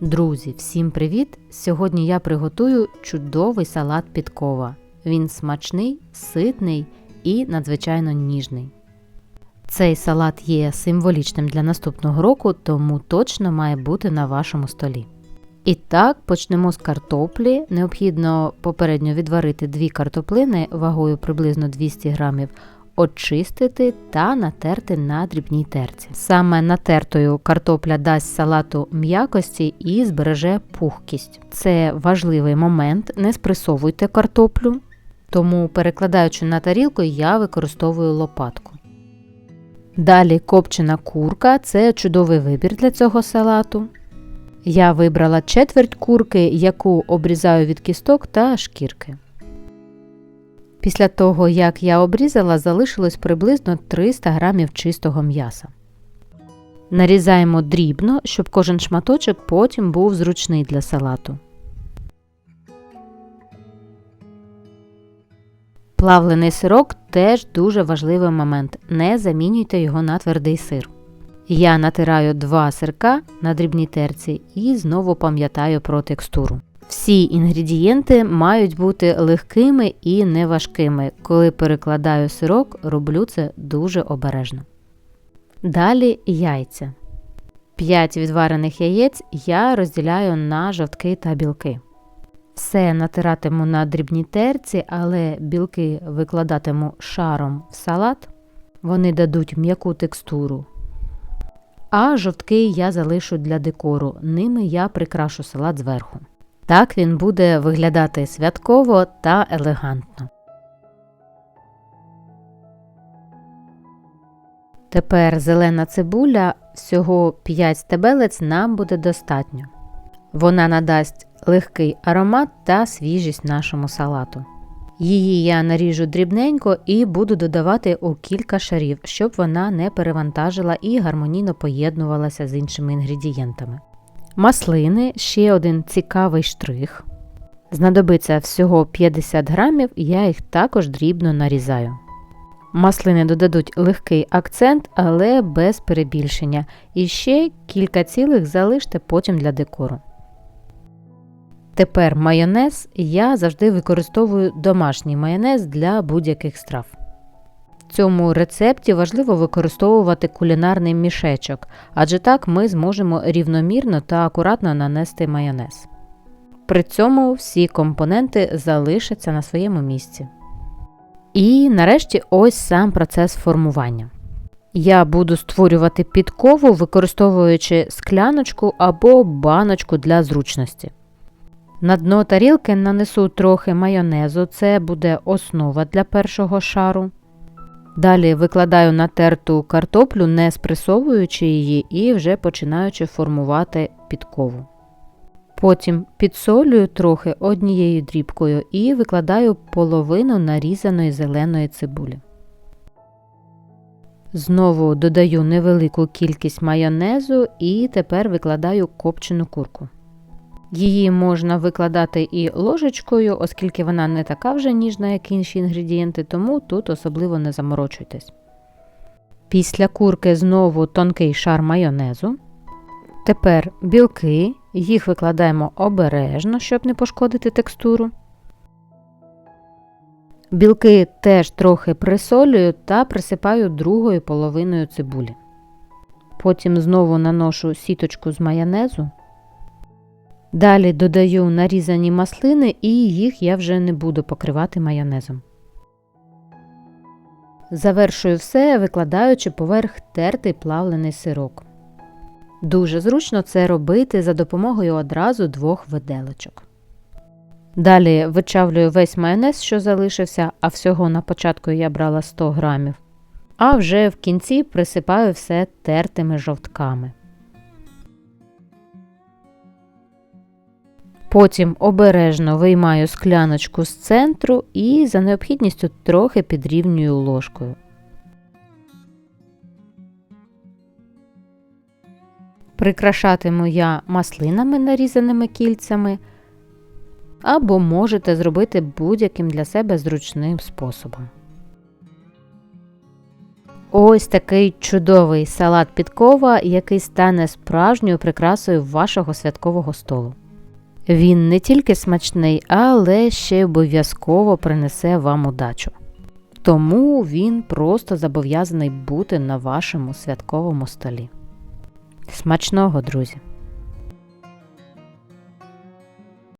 Друзі, всім привіт! Сьогодні я приготую чудовий салат підкова. Він смачний, ситний і надзвичайно ніжний. Цей салат є символічним для наступного року, тому точно має бути на вашому столі. І так, почнемо з картоплі. Необхідно попередньо відварити дві картоплини вагою приблизно 200 грамів, очистити та натерти на дрібній терці. Саме натертою картопля дасть салату м'якості і збереже пухкість. Це важливий момент, не спресовуйте картоплю, тому перекладаючи на тарілку, я використовую лопатку. Далі копчена курка це чудовий вибір для цього салату. Я вибрала четверть курки, яку обрізаю від кісток та шкірки. Після того, як я обрізала, залишилось приблизно 300 грамів чистого м'яса. Нарізаємо дрібно, щоб кожен шматочок потім був зручний для салату. Плавлений сирок теж дуже важливий момент. Не замінюйте його на твердий сир. Я натираю два сирка на дрібній терці і знову пам'ятаю про текстуру. Всі інгредієнти мають бути легкими і неважкими. Коли перекладаю сирок, роблю це дуже обережно. Далі яйця. 5 відварених яєць я розділяю на жовтки та білки. Все натиратиму на дрібній терці, але білки викладатиму шаром в салат. Вони дадуть м'яку текстуру. А жовтки я залишу для декору. Ними я прикрашу салат зверху. Так він буде виглядати святково та елегантно. Тепер зелена цибуля, всього 5 стебелець нам буде достатньо. Вона надасть легкий аромат та свіжість нашому салату. Її я наріжу дрібненько і буду додавати у кілька шарів, щоб вона не перевантажила і гармонійно поєднувалася з іншими інгредієнтами. Маслини ще один цікавий штрих. Знадобиться всього 50 грамів, я їх також дрібно нарізаю. Маслини додадуть легкий акцент, але без перебільшення. І ще кілька цілих залиште потім для декору. Тепер майонез я завжди використовую домашній майонез для будь-яких страв. В цьому рецепті важливо використовувати кулінарний мішечок, адже так ми зможемо рівномірно та акуратно нанести майонез. При цьому всі компоненти залишаться на своєму місці. І нарешті ось сам процес формування. Я буду створювати підкову, використовуючи скляночку або баночку для зручності. На дно тарілки нанесу трохи майонезу, це буде основа для першого шару. Далі викладаю натерту картоплю, не спресовуючи її і вже починаючи формувати підкову. Потім підсолюю трохи однією дрібкою і викладаю половину нарізаної зеленої цибулі. Знову додаю невелику кількість майонезу і тепер викладаю копчену курку. Її можна викладати і ложечкою, оскільки вона не така вже ніжна, як інші інгредієнти, тому тут особливо не заморочуйтесь. Після курки знову тонкий шар майонезу. Тепер білки, їх викладаємо обережно, щоб не пошкодити текстуру. Білки теж трохи присолюю та присипаю другою половиною цибулі. Потім знову наношу сіточку з майонезу. Далі додаю нарізані маслини і їх я вже не буду покривати майонезом. Завершую все, викладаючи поверх тертий плавлений сирок. Дуже зручно це робити за допомогою одразу двох виделочок. Далі вичавлюю весь майонез, що залишився, а всього на початку я брала 100 грамів. А вже в кінці присипаю все тертими жовтками. Потім обережно виймаю скляночку з центру і за необхідністю трохи підрівнюю ложкою. Прикрашатиму я маслинами нарізаними кільцями, або можете зробити будь-яким для себе зручним способом. Ось такий чудовий салат підкова, який стане справжньою прикрасою вашого святкового столу. Він не тільки смачний, але ще обов'язково принесе вам удачу. Тому він просто зобов'язаний бути на вашому святковому столі. Смачного, друзі!